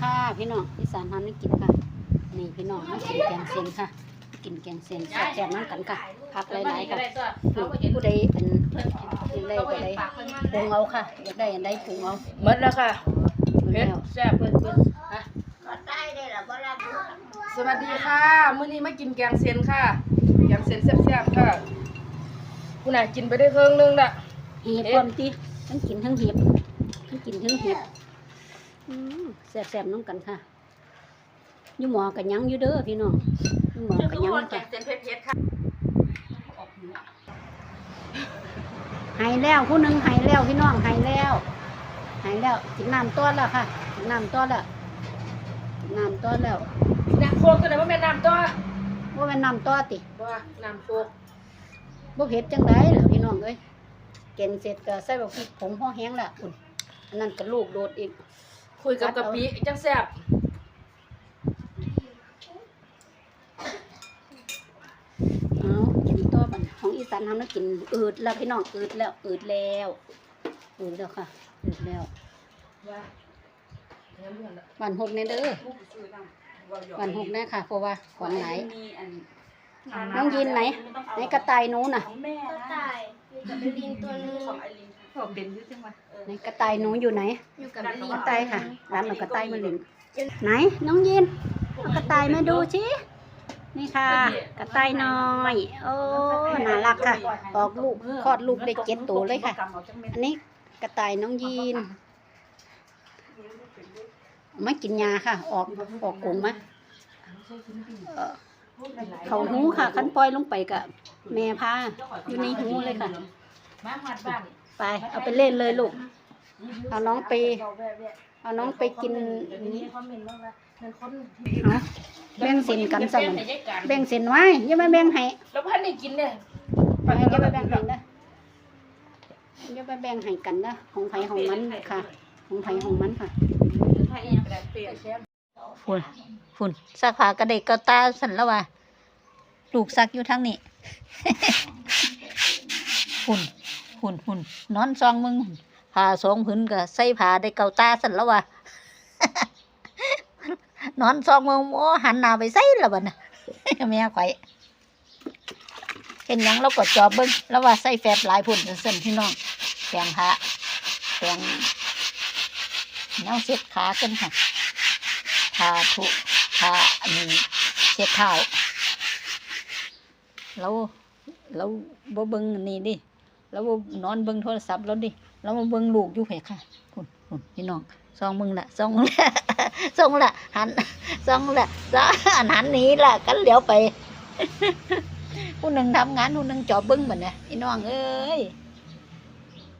ค่ะพี่น้องอีสานทำให้กินค่ะ นี่พี่น้องมากินแกงเส้นค่ะ กินแกงเส้นแซ่บๆน้ำกันค่ะพักหลายๆค่ะผู้ผู้ใดเป็นกินได้ก็ได้ปรุงเอาค่ะอยากได้อันใดปรุงเอาหมดแล้วค่ะหมดเผ็ดแล้วแซ่บเพิ่นเพิ่นอะสวัสดีค่ะ มื้อนี้มากินแกงเส้นค่ะ แกงเส้นแซ่บๆค่ะคุณน่ะกินไปได้ครึ่งนึงละเห็บความตีทั้งกินทั้งเห็บทั้งกินทั้งเห็บ อืมแซ่บๆน้ำกันค่ะอยู่หมอกันยังอยู่เด้อพี่น้องอยู่หมอกันยังค่ะเส้นเผ็ดๆค่ะหายแล้วผู้หนึ่งหายแล้วพี่น้องหายแล้วหายแล้วกินน้ำต้อนแล้วค่ะกินน้ำต้อนแล้วกินน้ำต้อนแล้วน้ำโคกตัวไหนว่าแม่น้ำตัวว่าเป็นน้ำต้อติว่าน้ำโคกบ่เผ็ดจังไดล่ะพี่น้องเอ้ยเกณฑ์เสร็จก็ใส่บักพริกผงห่อแห้งละอุ่นอันนั้นก็ลูกโดดอีก คุยกับกะปิจังแซ่บเอากินตัวบันของอีสานทำแล้วกินอืดแล้วพี่น้องอืดแล้วอืดแล้วอืดแล้วค่ะอืดแล้วว่าเนื้อเลือดละหวานหกในเด้อหวานหกแน่ค่ะ เพราะว่าหวานไหลายน้องยินไหนไหนกระต่ายหนูน่ะก็ตายอยู่กับลิงตัวนึงไหนกระต่ายหนูอยู่ไหนอยู่กับลิงกระต่ายค่ะร้านเอากระต่ายมาเล่นไหนน้องยินเอากระต่ายมาดูสินี่ค่ะ กระต่ายน้อยโอ้น่ารักค่ะออกลูกคลอดลูกได้เจ็ดตัวเลยค่ะ อันนี้กระต่ายน้องยีนเอาไม่กินยาค่ะ ออกออกกลุ่มมาเอ่อเขาหูค่ะ คันปล่อยลงไปกับแม่พาอยู่ในหูเลยค่ะมาหัดบ้าน ไป เอาไปเล่นเลยลูก เอาน้องไป เอาน้องไปกินนี้คอมเมนต์บ้างว่าเป็นคนเอาแบ่งเส้นกันสมันแบ่งเส้นไว้อย่ามาแบ่งให้แล้วพันได้กินเนี่ยอย่ามาแบ่งให้นะอย่ามาแบ่งให้กันนะของไผของมันค่ะ ของไผของมันค่ะฝุ่นฝุ่นซักผ้ากระเด็กก็ตาสันแล้วว่ะลูกซักอยู่ทางนี้ฝุ่น ฝุ่นฝุ่นนอนซองมึงผ้าสองผืนก็ใส่ผ้าได้เกาตาสันแล้ววะนอนซองมึงโอ้หันหน้าไปใส่แล้วบ่น่ะแม่ข่อยเห็นยังเรากดจอบเบิ่งแล้วว่าใส่แฟบหลายพุ่นเส้นพี่น้องแปงผ้าแปงแนวเซ็ดขากันค่ะทาทุทาอันนี้เช็ดเท้าเราเราบ่เบิ่งนนี้ดิ แล้วนอนเบิ้งโทรศัพท์เราดิแล้วมาเบิ้งลูกอยู่เพ่ค่ะคุณคุณพี่น้องซองมึงละซองละซองละหันซองละซอันหันนี้ละกันเหลียวไปผู้หนึ่งทำงานผู้หนึ่งจอบเบิ้งเหมือนนะพี่น้องเอ้ย